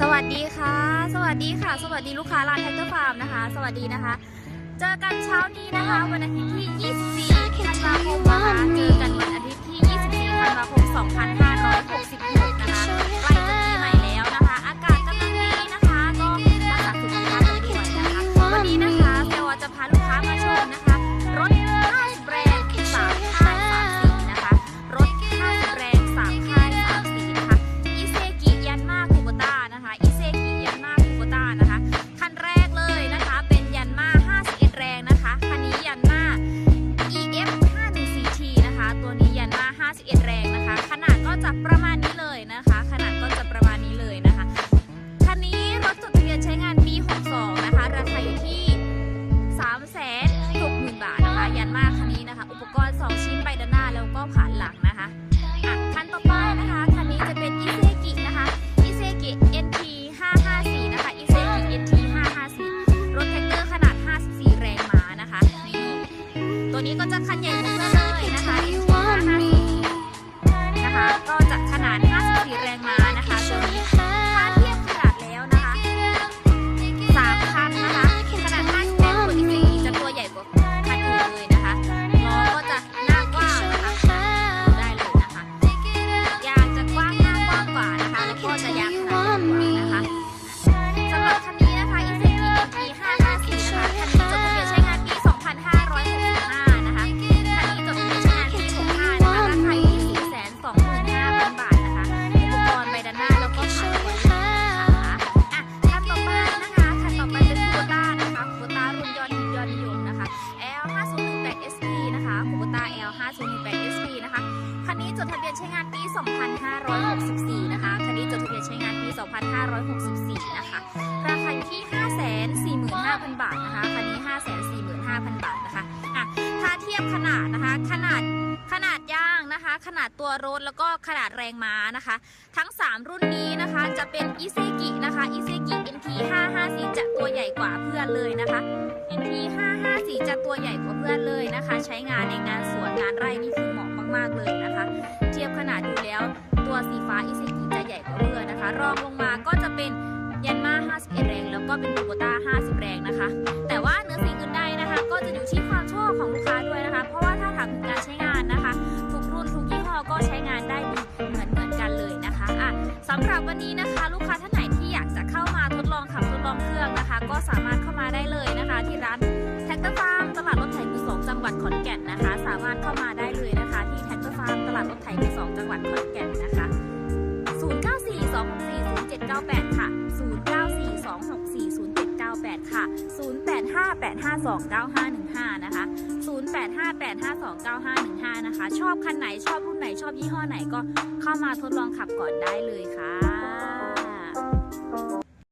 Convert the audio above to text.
สวัสดีค่ะ สวัสดีค่ะ สวัสดีลูกค้าร้านแท็กเตอร์ฟาร์มนะคะ สวัสดีนะคะ เจอกันเช้านี้นะคะ วันอาทิตย์ที่ 24ธันวาคมนะคะเจอกันวัน ขนาดก็จะประมาณนี้เลยนะคะ ขนาดก็จะประมาณนี้เลยนะคะ คันนี้รถจดทะเบียนใช้งานปี 62 นะคะ ราคาอยู่ที่ 360,000 บาทนะคะ ยันมากคันนี้นะคะ อุปกรณ์ 2 ชิ้นใบด้านหน้าแล้วก็ผ่านหลังนะคะอะคันต่อไปนะคะ คันนี้จะเป็นอิเซกินะคะอิเซกิ NT 554 นะคะอิเซกิ NT 554 รถแท็กเตอร์ขนาด 54 แรงม้านะคะ นี่ ตัวนี้ก็จะคันใหญ่กว่าเพื่อน คันนี้จดทะเบียนใช้งานปี 2564 นะคะ คันนี้จดทะเบียนใช้งานปี 2564 นะคะ ราคาอยู่ที่ 545,000 บาทนะคะ คันนี้ 545,000 บาทนะคะ อะ ถ้าเทียบขนาดนะคะ ขนาด ขนาดย่างนะคะ ขนาดตัวรถแล้วก็ขนาดแรงม้านะคะ ทั้ง 3 รุ่นนี้นะคะ จะเป็นอิเซกินะคะ อิเซกิ NT 554จะตัวใหญ่กว่าเพื่อนเลยนะคะ NT 554จะตัวใหญ่กว่าเพื่อนเลยนะคะ ใช้งานในงานสวนงานไร่นี่คือเหมาะ มากๆเลยนะคะ เทียบขนาดดูแล้วตัวสีฟ้าอิเซกิจะใหญ่กว่าเพื่อนนะคะ รองลงมาก็จะเป็นยันมา51 แรง แล้วก็เป็นโบโบต้า50 แรงนะคะ แต่ว่าเนื้อสิ่งอื่นใดนะคะ ก็จะอยู่ที่ความชอบของลูกค้าด้วยนะคะ เพราะว่าถ้าถามถึงการใช้งานนะคะ ทุกรุ่นทุกยี่ห้อก็ใช้งานได้ดีเหมือนเหมือนกันเลยนะคะอะสำหรับวันนี้นะคะลูกค้าท่านไหนที่อยากจะเข้ามาทดลองขับทดลองเครื่องนะคะ ก็สามารถเข้ามาได้เลยนะคะ ที่ร้านแท็กเตอร์ฟาร์มตลาดรถไถมือสองจังหวัดขอนแก่นนะคะ สามารถเข้ามา 0798 ค่ะ 0942640798 ค่ะ 0858529515 นะคะ 0858529515 นะคะ ชอบคันไหนชอบรุ่นไหนชอบยี่ห้อไหนก็เข้ามาทดลองขับก่อนได้เลยค่ะ